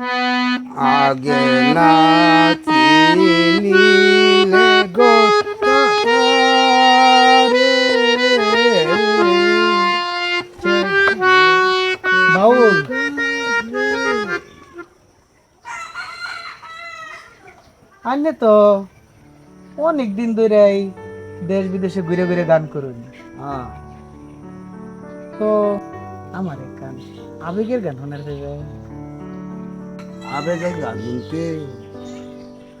আগে না চিনিলে গো বাউল। আনে তো অনেক দিন ধরে দেশ বিদেশে ঘুরে ঘুরে গান করুন। হ্যাঁ। তো আমার এক গান আবেগের গান শোনার দেবে আবেগে গান শুনতে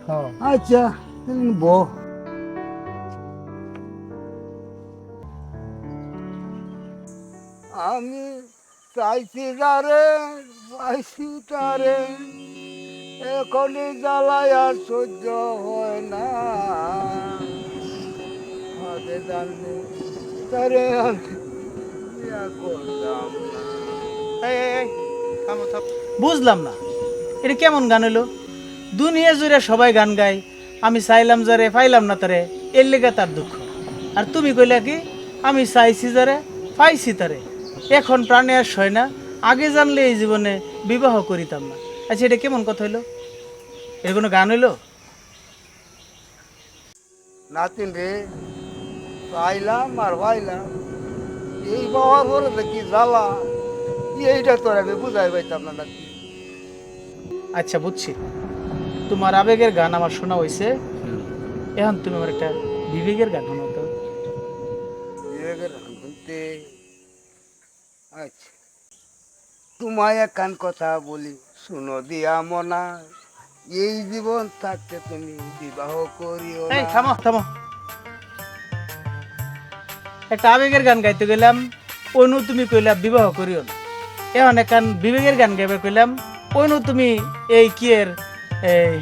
হ্যাঁ। আচ্ছা বো। আমি চাইছি যারে পাইছি তারে এখনই জ্বালায় আর সহ্য হয় না। জানলে তারে আমি। বুঝলাম না। এটা কেমন গান হলো? দুনিয়া জুড়ে সবাই গান গায়। আমি চাইলাম যারে, পাইলাম না তারে। এর লেগে তার দুঃখ। আর তুমি কইলা কি, আমি চাইছি যারে, পাইছি তারে। এখন প্রাণে আর সয় না। আগে জানলে এই জীবনে বিবাহ করিতাম না। আচ্ছা এটা কেমন কথা হইল এর কোনো গান হইল নাতিন রে, পাইলাম আর পাইলাম। এই বাবার বলে দেখি জ্বালা? এইটা তোর আমি বুঝাই পাইতাম না নাকি আচ্ছা বুঝছি। তোমার আবেগের গান আমার শোনা হয়েছে এখন তুমি আমার একটা বিবেকের গান শোনাও তো। বিবেকের গান শুনতে আচ্ছা। তোমায় একখান কথা বলি শুনো দিয়া মনা। এই জীবন থাকতে তুমি বিবাহ করিও এই থামো থামো। একটা আবেগের গান গাইতে গেলাম অনু তুমি কইলা বিবাহ করিও না। এখন একান বিবেকের গান গাইবে কইলাম অনু তুমি এই কি এর, এই,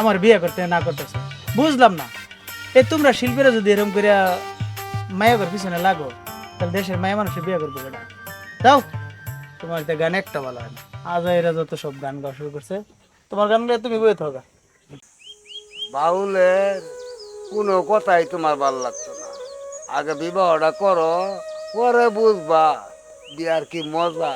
আমার বিয়ে করতে না করতেছ? বুঝলাম না। এই তোমরা শিল্পীরা যদি এরকম করে মায়াগর পিছনে লাগো, তাহলে দেশের মায়া মানুষের বিয়ে করবে কেনা দাও তোমার তো গান একটা ভালো হয় না। আজ এরা যত সব গান গাওয়া শুরু করছে, তোমার গান গায়ে তুমি বয়ে থাকা বাউলের কোনো কথাই তোমার ভালো লাগতো না। আগে বিবাহটা করো, পরে বুঝবা, বিয়ার কি মজা।